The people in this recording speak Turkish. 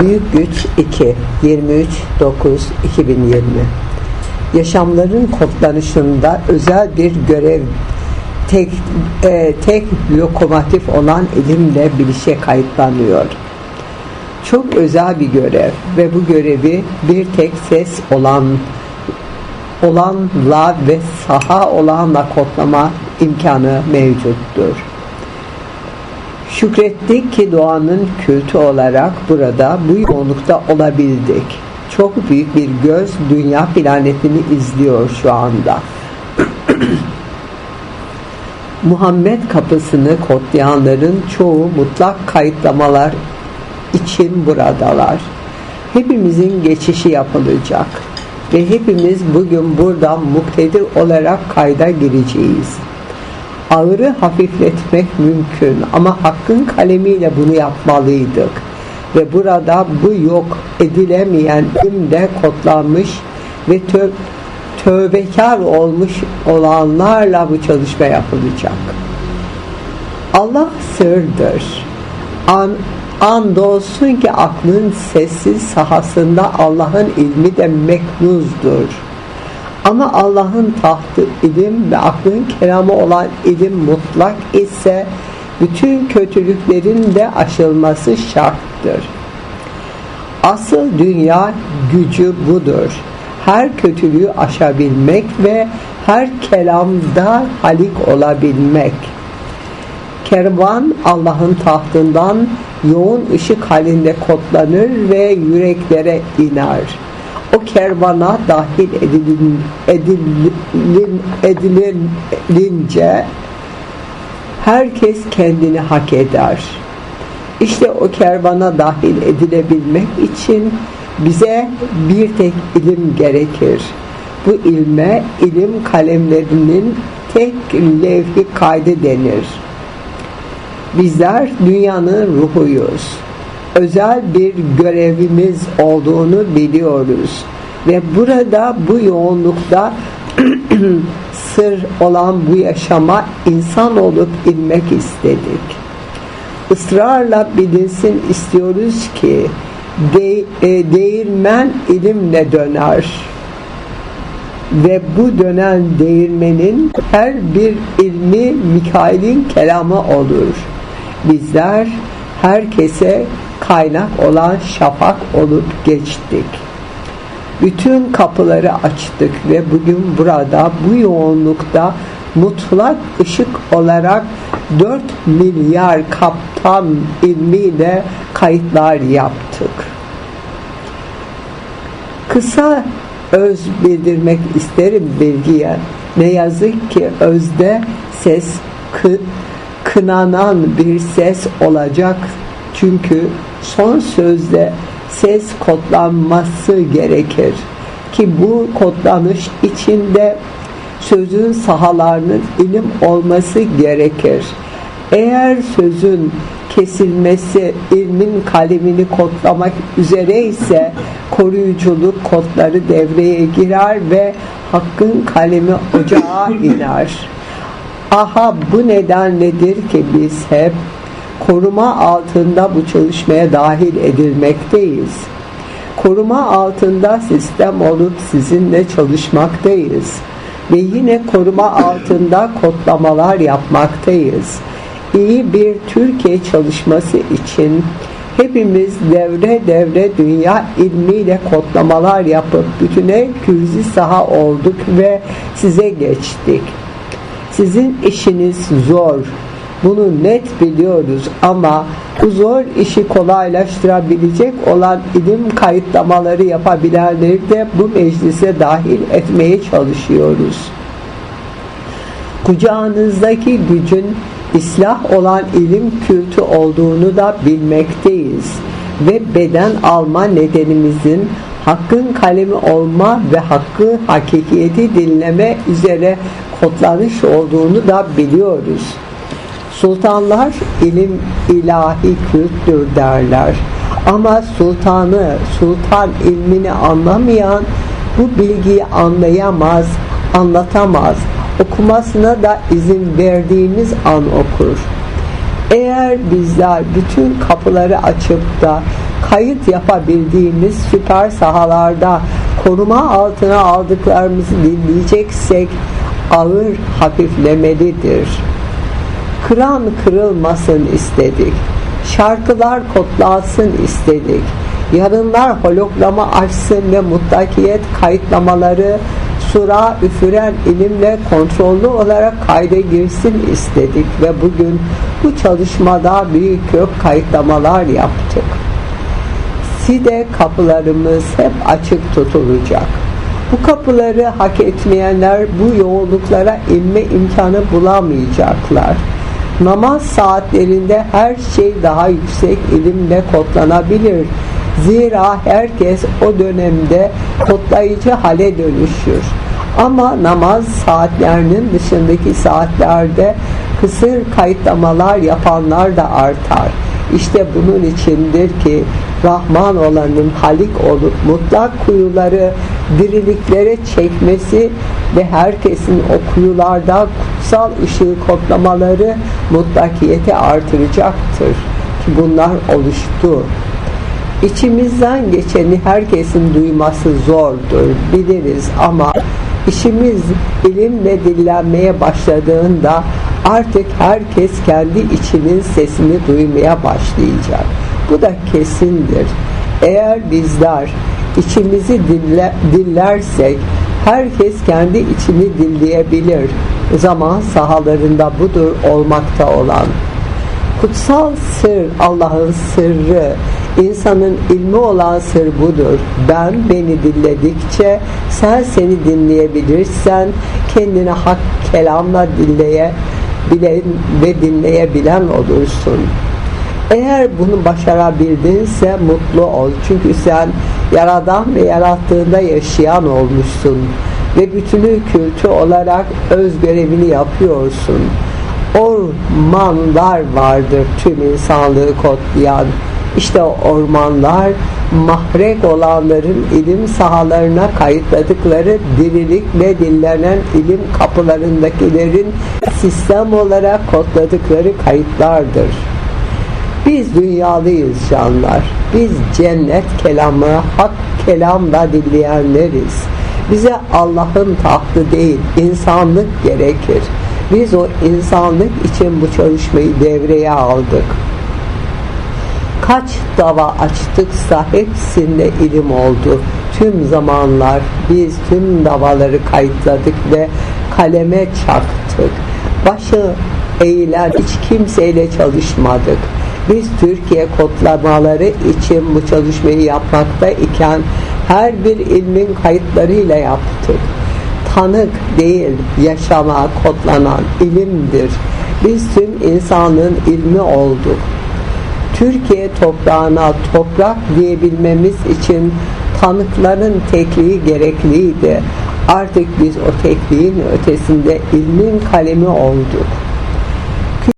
Büyük Güç 2 23 9 2020 Yaşamların kodlanışında özel bir görev tek, e, tek lokomotif olan ilimle bilişe kayıtlanıyor. Çok özel bir görev ve bu görevi bir tek ses olan olanla ve saha olanla kodlama imkanı mevcuttur. Şükrettik ki doğanın kültü olarak burada bu yoğunlukta olabildik. Çok büyük bir göz dünya planetini izliyor şu anda. Muhammed kapısını kodlayanların çoğu mutlak kayıtlamalar için buradalar. Hepimizin geçişi yapılacak ve hepimiz bugün buradan muktedir olarak kayda gireceğiz. Ağırı hafifletmek mümkün ama hakkın kalemiyle bunu yapmalıydık. Ve burada bu yok edilemeyen imde kodlanmış ve tö tövbekar olmuş olanlarla bu çalışma yapılacak. Allah sırdır. An, andolsun ki aklın sessiz sahasında Allah'ın ilmi de meknuzdur. Ama Allah'ın tahtı ilim ve aklın kelamı olan ilim mutlak ise bütün kötülüklerin de aşılması şarttır. Asıl dünya gücü budur. Her kötülüğü aşabilmek ve her kelamda halik olabilmek. Kervan Allah'ın tahtından yoğun ışık halinde kodlanır ve yüreklere iner. O kervana dahil edilin, edilin, edilince herkes kendini hak eder. İşte o kervana dahil edilebilmek için bize bir tek ilim gerekir. Bu ilme ilim kalemlerinin tek levhi kaydı denir. Bizler dünyanın ruhuyuz. Özel bir görevimiz olduğunu biliyoruz. Ve burada bu yoğunlukta sır olan bu yaşama insan olup inmek istedik. Israrla bilinsin istiyoruz ki de, e, değirmen ilimle döner ve bu dönen değirmenin her bir ilmi Mikail'in kelamı olur. Bizler herkese kaynak olan şafak olup geçtik. Bütün kapıları açtık ve bugün burada bu yoğunlukta mutlak ışık olarak 4 milyar kaptan ilmiyle kayıtlar yaptık. Kısa öz bildirmek isterim bilgiye. Ne yazık ki özde ses kı, kınanan bir ses olacak. Çünkü son sözde ses kodlanması gerekir. Ki bu kodlanış içinde sözün sahalarının ilim olması gerekir. Eğer sözün kesilmesi ilmin kalemini kodlamak üzere ise koruyuculuk kodları devreye girer ve hakkın kalemi ocağa iner. Aha bu nedenledir ki biz hep koruma altında bu çalışmaya dahil edilmekteyiz. Koruma altında sistem olup sizinle çalışmaktayız ve yine koruma altında kodlamalar yapmaktayız. İyi bir Türkiye çalışması için hepimiz devre devre dünya ilmiyle kodlamalar yapıp bütüne kürzi saha olduk ve size geçtik. Sizin işiniz zor. Bunu net biliyoruz ama bu zor işi kolaylaştırabilecek olan ilim kayıtlamaları yapabilenleri de bu meclise dahil etmeye çalışıyoruz. Kucağınızdaki gücün islah olan ilim kültü olduğunu da bilmekteyiz ve beden alma nedenimizin hakkın kalemi olma ve hakkı hakikiyeti dinleme üzere kodlanış olduğunu da biliyoruz. Sultanlar ilim ilahi kültür derler. Ama sultanı, sultan ilmini anlamayan bu bilgiyi anlayamaz, anlatamaz. Okumasına da izin verdiğimiz an okur. Eğer bizler bütün kapıları açıp da kayıt yapabildiğimiz süper sahalarda koruma altına aldıklarımızı dinleyeceksek ağır hafiflemelidir. Kıran kırılmasın istedik. Şarkılar kodlansın istedik. Yarınlar holograma açsın ve mutlakiyet kayıtlamaları sura üfüren ilimle kontrollü olarak kayda girsin istedik ve bugün bu çalışmada büyük kök kayıtlamalar yaptık. Side kapılarımız hep açık tutulacak. Bu kapıları hak etmeyenler bu yoğunluklara inme imkanı bulamayacaklar. Namaz saatlerinde her şey daha yüksek ilimle kodlanabilir. Zira herkes o dönemde kodlayıcı hale dönüşür. Ama namaz saatlerinin dışındaki saatlerde kısır kayıtlamalar yapanlar da artar. İşte bunun içindir ki Rahman olanın Halik olup mutlak kuyuları diriliklere çekmesi ve herkesin o kuyularda kutsal ışığı kodlamaları mutlakiyeti artıracaktır. Ki bunlar oluştu. İçimizden geçeni herkesin duyması zordur, biliriz ama işimiz ilimle dillenmeye başladığında artık herkes kendi içinin sesini duymaya başlayacak. Bu da kesindir. Eğer bizler içimizi dille, dillersek herkes kendi içini dinleyebilir. Zaman sahalarında budur olmakta olan. Kutsal sır Allah'ın sırrı, insanın ilmi olan sır budur. Ben beni dinledikçe sen seni dinleyebilirsen kendini hak kelamla dinleye bilen ve dinleyebilen olursun. Eğer bunu başarabildinse mutlu ol. Çünkü sen yaradan ve yarattığında yaşayan olmuşsun. Ve bütünü kültü olarak öz görevini yapıyorsun. Ormanlar vardır tüm insanlığı kodlayan. İşte ormanlar mahrek olanların ilim sahalarına kayıtladıkları dirilikle dinlenen ilim kapılarındakilerin sistem olarak kodladıkları kayıtlardır. Biz dünyalıyız canlar. Biz cennet kelamı, hak kelamla dinleyenleriz. Bize Allah'ın tahtı değil, insanlık gerekir. Biz o insanlık için bu çalışmayı devreye aldık. Kaç dava açtıksa hepsinde ilim oldu. Tüm zamanlar biz tüm davaları kayıtladık ve kaleme çaktık. Başı eğilen hiç kimseyle çalışmadık. Biz Türkiye kodlamaları için bu çalışmayı yapmakta iken her bir ilmin kayıtlarıyla yaptık. Tanık değil, yaşama kodlanan ilimdir. Biz tüm insanlığın ilmi olduk. Türkiye toprağına toprak diyebilmemiz için tanıkların tekliği gerekliydi. Artık biz o tekliğin ötesinde ilmin kalemi olduk.